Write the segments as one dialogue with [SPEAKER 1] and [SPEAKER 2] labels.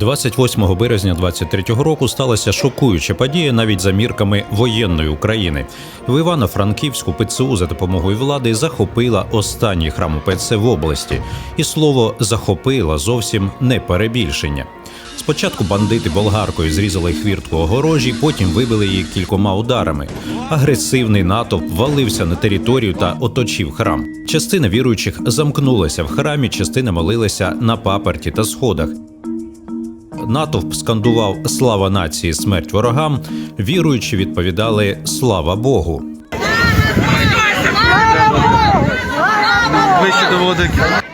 [SPEAKER 1] 28 березня 23-го року сталася шокуюча подія навіть за мірками воєнної України. В Івано-Франківську ПЦУ за допомогою влади захопила останній храм УПЦ в області, і слово захопила зовсім не перебільшення. Спочатку бандити болгаркою зрізали хвіртку огорожі, потім вибили її кількома ударами. Агресивний натовп валився на територію та оточив храм. Частина віруючих замкнулася в храмі, частина молилася на паперті та сходах. Натовп скандував Слава нації, смерть ворогам. Віруючі відповідали Слава Богу.
[SPEAKER 2] Вище до води.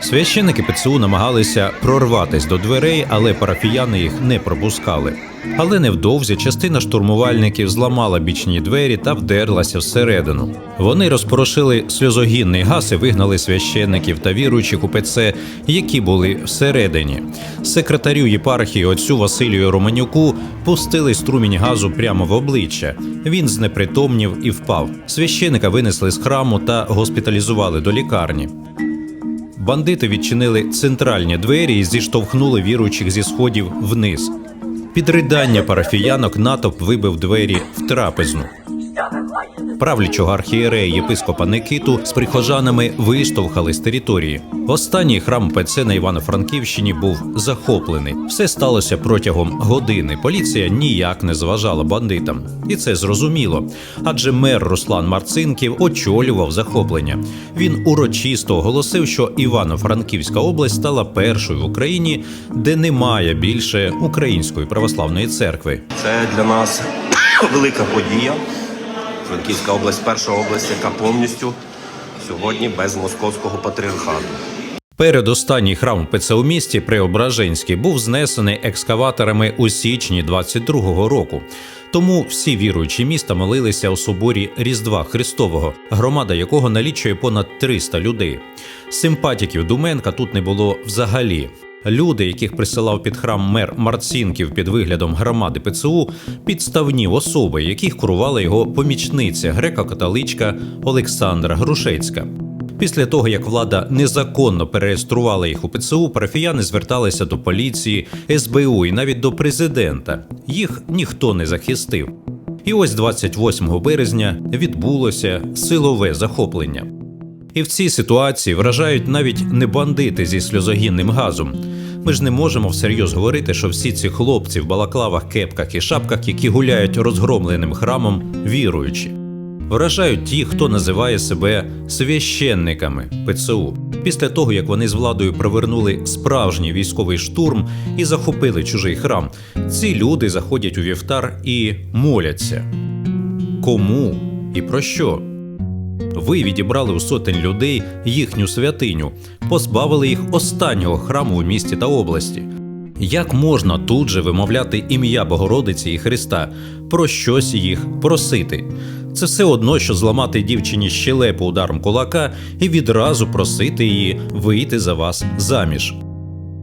[SPEAKER 1] Священники ПЦУ намагалися прорватись до дверей, але парафіяни їх не пропускали. Але невдовзі частина штурмувальників зламала бічні двері та вдерлася всередину. Вони розпорошили сльозогінний газ і вигнали священників та віруючих у ПЦ, які були всередині. Секретарю єпархії отцю Василію Романюку пустили струмінь газу прямо в обличчя. Він знепритомнів і впав. Священика винесли з храму та госпіталізували до лікарні. Бандити відчинили центральні двері і зіштовхнули віруючих зі сходів вниз. Під ридання парафіянок натовп вибив двері в трапезну. Правлячого архієрея єпископа Никиту з прихожанами виштовхали з території. Останній храм ПЦ на Івано-Франківщині був захоплений. Все сталося протягом години. Поліція ніяк не зважала бандитам, і це зрозуміло. Адже мер Руслан Марцинків очолював захоплення. Він урочисто оголосив, що Івано-Франківська область стала першою в Україні, де немає більше української православної церкви.
[SPEAKER 3] Це для нас велика подія. Франківська область перша область, яка повністю сьогодні без московського патріархату.
[SPEAKER 1] Передостанній храм ПЦ у місті Преображенський був знесений екскаваторами у січні 22-го року. Тому всі віруючі міста молилися у соборі Різдва Христового, громада якого налічує понад 300 людей. Симпатіків Думенка тут не було взагалі. Люди, яких присилав під храм мер Марцінків під виглядом громади ПЦУ, підставні особи, яких курувала його помічниця греко-католичка Олександра Грушецька. Після того, як влада незаконно перереєструвала їх у ПЦУ, парафіяни зверталися до поліції, СБУ і навіть до президента. Їх ніхто не захистив. І ось 28 березня відбулося силове захоплення. І в цій ситуації вражають навіть не бандити зі сльозогінним газом. Ми ж не можемо всерйоз говорити, що всі ці хлопці в балаклавах, кепках і шапках, які гуляють розгромленим храмом, віруючі. Вражають ті, хто називає себе священниками ПЦУ. Після того, як вони з владою провернули справжній військовий штурм і захопили чужий храм, ці люди заходять у вівтар і моляться. Кому і про що? Ви відібрали у сотень людей їхню святиню, позбавили їх останнього храму у місті та області. Як можна тут же вимовляти ім'я Богородиці і Христа, про щось їх просити? Це все одно, що зламати дівчині щелепу ударом кулака і відразу просити її вийти за вас заміж.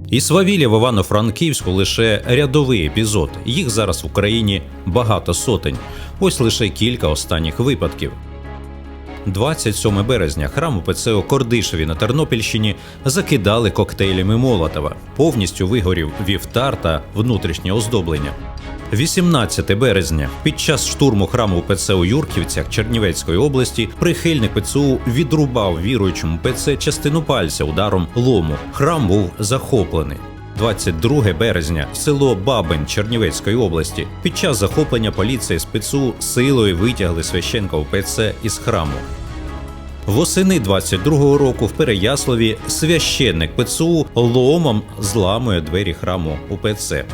[SPEAKER 1] І свавілля в Івано-Франківську лише рядовий епізод. Їх зараз в Україні багато сотень. Ось лише кілька останніх випадків. 27 березня храм УПЦ у Кордишеві на Тернопільщині закидали коктейлями Молотова. Повністю вигорів вівтар та внутрішнє оздоблення. 18 березня під час штурму храму ПЦ у Юрківцях Чернівецької області прихильник ПЦУ відрубав віруючому ПЦ частину пальця ударом лому. Храм був захоплений. 22 березня село Бабин Чернівецької області. Під час захоплення поліції з ПЦУ силою витягли священка УПЦ із храму. Восени 22-го року в Переяславі священник ПЦУ ломом зламує двері храму УПЦ.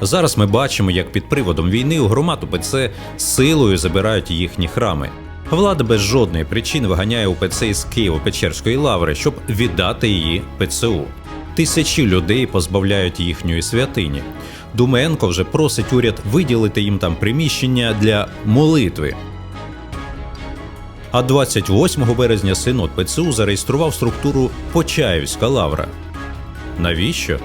[SPEAKER 1] Зараз ми бачимо, як під приводом війни у громад УПЦ силою забирають їхні храми. Влада без жодної причини виганяє УПЦ із Києво-Печерської лаври, щоб віддати її ПЦУ. Тисячі людей позбавляють їхньої святині. Думенко вже просить уряд виділити їм там приміщення для молитви. А 28 березня синод ПЦУ зареєстрував структуру Почаївська лавра. Навіщо?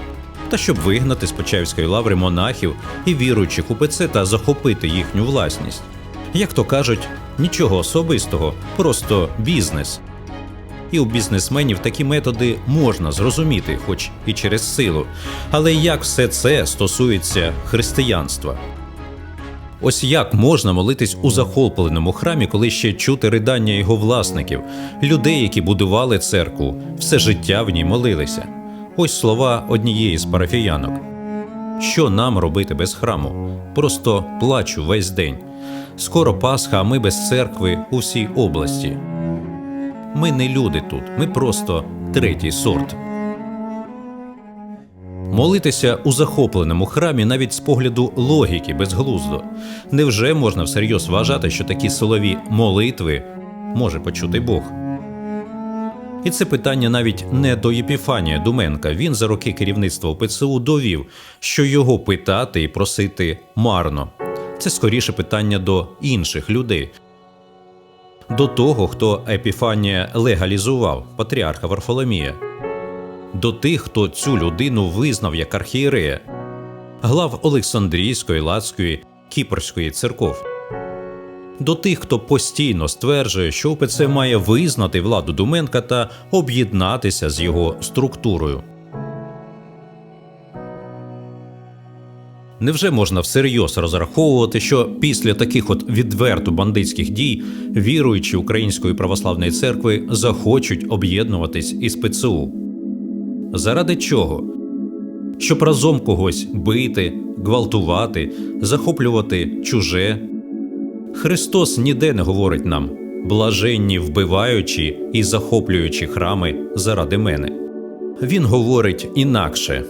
[SPEAKER 1] Та щоб вигнати з Почаївської лаври монахів і віруючих УПЦ та захопити їхню власність. Як то кажуть, нічого особистого, просто бізнес. І у бізнесменів такі методи можна зрозуміти, хоч і через силу. Але як все це стосується християнства? Ось як можна молитись у захопленому храмі, коли ще чути ридання його власників, людей, які будували церкву, все життя в ній молилися. Ось слова однієї з парафіянок. Що нам робити без храму? Просто плачу весь день. Скоро Пасха, а ми без церкви у всій області. Ми не люди тут, ми просто третій сорт. Молитися у захопленому храмі навіть з погляду логіки безглуздо. Невже можна всерйоз вважати, що такі силові молитви може почути Бог? І це питання навіть не до Єпіфанія Думенка. Він за роки керівництва ПЦУ довів, що його питати і просити марно. Це скоріше питання до інших людей. До того, хто Епіфанія легалізував патріарха Варфоломія до тих, хто цю людину визнав як архієрея, глав Олександрійської, Лацької, Кіпрської церков. До тих, хто постійно стверджує, що УПЦ має визнати владу Думенка та об'єднатися з його структурою. Невже можна всерйоз розраховувати, що після таких от відверто бандитських дій віруючі Української православної церкви захочуть об'єднуватись із ПЦУ? Заради чого? Щоб разом когось бити, гвалтувати, захоплювати чуже. Христос ніде не говорить нам блаженні вбиваючи і захоплюючи храми заради мене. Він говорить інакше.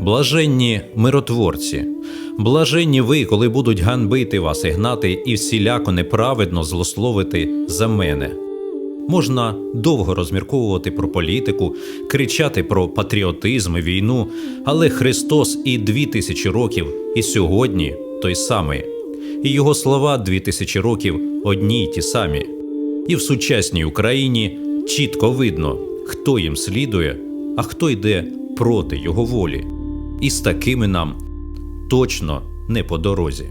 [SPEAKER 1] Блаженні миротворці, блаженні ви, коли будуть ганбити вас і гнати і всіляко неправедно злословити за мене. Можна довго розмірковувати про політику, кричати про патріотизм і війну, але Христос і дві тисячі років, і сьогодні той самий. І його слова дві тисячі років одні й ті самі. І в сучасній Україні чітко видно, хто їм слідує, а хто йде проти його волі. І з такими нам точно не по дорозі.